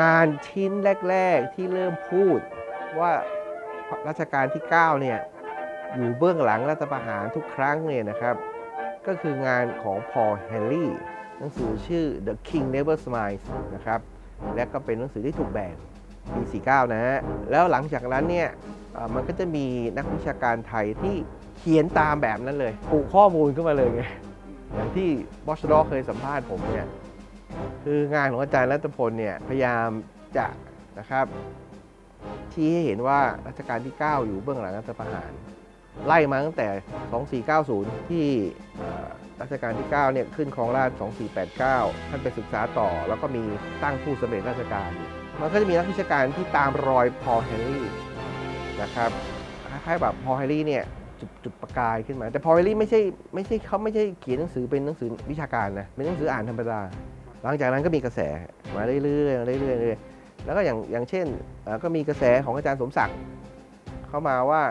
งานชิ้นแรก ๆที่เริ่มพูดว่ารัชกาลที่ 9 เนี่ย อยู่เบื้องหลังรัฐประหารทุกครั้งเนี่ยนะครับ ก็คืองานของพอลเฮนรี่หนังสือชื่อ The King Never Smiles นะครับ และก็เป็นหนังสือที่ถูกแบนปี 49 นะฮะ แล้วหลังจากนั้นเนี่ยเอ่อมันก็จะมีนักวิชาการไทยที่เขียนตามแบบนั้นเลยปลูกข้อมูลขึ้นมาเลยไงอย่างที่บอสดอเคยสัมภาษณ์ผมเนี่ย คืองานของอาจารย์รัตพลเนี่ยพยายามจะนะครับชี้ให้เห็นว่ารัชกาลที่ 9 อยู่เบื้องหลังรัฐประหาร ไล่มาตั้งแต่ 2490 ที่เอ่รัชกาลที่ 9 เนี่ยขึ้นครองราช2489 ท่านไปศึกษาต่อ แล้วก็มีตั้งผู้สำเร็จราชการ มันก็จะมีนักวิชาการที่ตามรอยพอเฮนรี่นะครับคล้ายๆแบบพอเฮนรี่เนี่ยจุดจุดประกายขึ้นมา แต่พอเฮนรี่ไม่ใช่ไม่ใช่เขาไม่ใช่เขียนหนังสือเป็นหนังสือวิชาการนะเป็นหนังสืออ่านธรรมดา หลังจากนั้นก็มีกระแสมาเรื่อยๆเรื่อยๆเรื่อยๆแล้วก็อย่างอย่างเช่นก็มีกระแสของอาจารย์สมศักดิ์เข้ามาว่า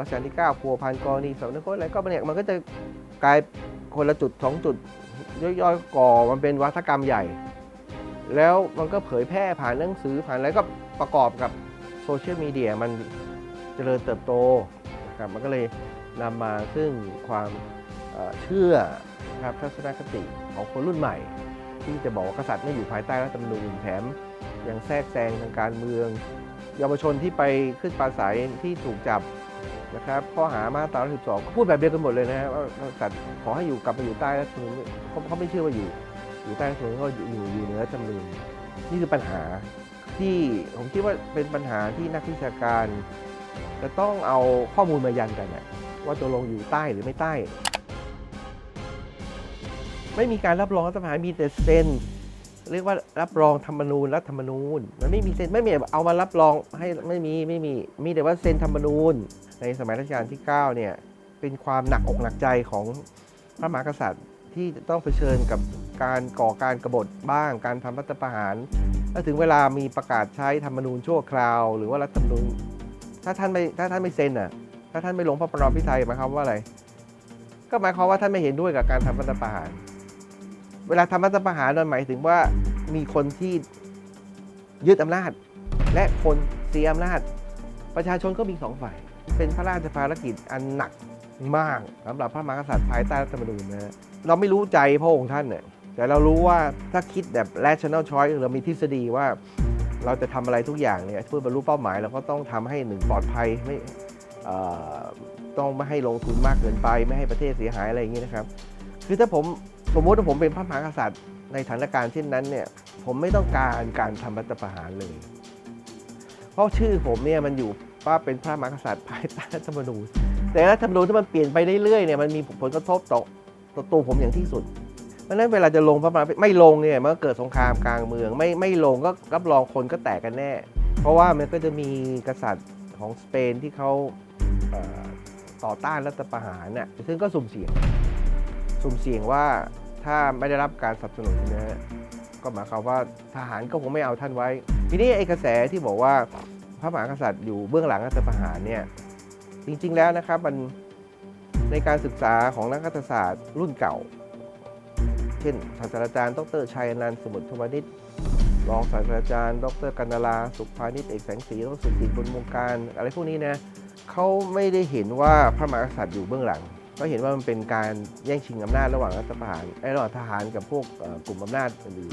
รัชกาลที่9พัวพันกรณีสำนักโค้ดอะไรก็เนี่ยมันก็จะกลายคนละจุดสองจุดย่อยๆก่อมันเป็นวัฒกรรมใหญ่ แล้วมันก็เผยแพร่ผ่านหนังสือผ่านอะไรก็ประกอบกับโซเชียลมีเดียมันเจริญเติบโตนะครับมันก็เลยนำมาซึ่งความเชื่อครับทัศนคติของคนรุ่นใหม่ ที่จะบอกว่ากษัตริย์ไม่อยู่ภายใต้รัฐธรรมนูญแถมยังแทรกแซงทางการเมือง เยาวชนที่ไปขึ้นปราศัยที่ถูกจับนะครับข้อหามาตรา12ก็พูดแบบเดียวกันหมดเลยนะว่ากษัตริย์ขอให้อยู่กลับมาอยู่ใต้รัฐธรรมนูญเขาเขาไม่เชื่อว่าอยู่อยู่ใต้รัฐธรรมนูญเขาอยู่อยู่เหนือรัฐธรรมนูญนี่คือปัญหาที่ผมคิดว่าเป็นปัญหาที่นักวิชาการ จะต้องเอาข้อมูลมายันกันว่าตกลงอยู่ใต้หรือไม่ใต้ ไม่มีการรับรองรัฐประหารมีแต่เซ็น เรียกว่ารับรองธรรมนูญรัฐธรรมนูญ มันไม่มีเซ็นไม่มีเอามารับรองให้ไม่มีไม่มีมีแต่ว่าเซ็นธรรมนูญ ในสมัยรัชกาลที่9เนี่ยเป็นความหนักอกหนักใจของพระมหากษัตริย์ที่ต้องเผชิญกับการก่อการกบฏบ้าง การทำรัฐประหารถ้าถึงเวลามีประกาศใช้ธรรมนูญชั่วคราว หรือว่ารัฐธรรมนูญ ถ้าท่านไม่ถ้าท่านไม่เซ็นอะ ถ้าท่านไม่ลงพระประนอมพิไทยหมายความว่าอะไร ก็หมายความว่าท่านไม่เห็นด้วยกับการทำรัฐประหาร เวลาทำรัฐประหารนั่นหมายถึงว่ามีคนที่ยึดอำนาจ และคนเสียอำนาจ ประชาชนก็มีสองฝ่าย เป็นพระราชภารกิจอันหนักมากสำหรับพระมหากษัตริย์ภายใต้รัฐธรรมนูญนะเราไม่รู้ใจพระองค์ท่านเนี่ยแต่เรารู้ว่าถ้าคิดแบบ rational choice เรามีทฤษฎีว่าเราจะทำอะไรทุกอย่างเนี่ยเพื่อบรรลุเป้าหมายเราก็ต้องทำให้หนึ่งปลอดภัยไม่ต้องไม่ให้ลงทุนมากเกินไป ไม่ให้ประเทศเสียหายอะไรอย่างนี้นะครับ คือถ้าผม สมมติว่าผมเป็นพระมหากษัตริย์ในสถานการณ์เช่นนั้นเนี่ยผมไม่ต้องการการทำรัฐประหารเลย เพราะชื่อผมเนี่ยมันอยู่ว่าเป็นพระมหากษัตริย์ภายใต้รัฐธรรมนูญแต่รัฐธรรมนูญที่มันเปลี่ยนไปเรื่อยๆเนี่ยมันมีผลกระทบต่อต่อตัวผมอย่างที่สุดเพราะฉะนั้นเวลาจะลงพระมหากษัตริย์ไม่ลงเนี่ยมันก็เกิดสงครามกลางเมือง ไม่ไม่ลงก็รับรองคนก็แตกกันแน่ เพราะว่ามันก็จะมีกษัตริย์ของสเปนที่เขาต่อต้านรัฐประหารน่ะซึ่งก็สุ่มเสี่ยง สุ่มเสี่ยงว่า ถ้าไม่ได้รับการสนับสนุนนะฮะก็หมายความว่าทหารก็คงไม่เอาท่านไว้ ทีนี้ไอ้กระแสที่บอกว่าพระมหากษัตริย์อยู่เบื้องหลังรัฐประหารเนี่ยจริงๆแล้วนะครับมันในการศึกษาของนักรัฐศาสตร์รุ่นเก่า เช่นศาสตราจารย์ ดรชัยนันต์สมุทรทวนิชรองศาสตราจารย์ ดรกันนาลาสุขพานิชเอกแสงสีดรสุจิตบุญวงการ อะไรพวกนี้นะเขาไม่ได้เห็นว่าพระมหากษัตริย์อยู่เบื้องหลัง ก็เห็นว่ามันเป็นการแย่งชิงอำนาจระหว่างรัฐประหารไอ้ระหว่างทหารกับพวกกลุ่มอำนาจอื่น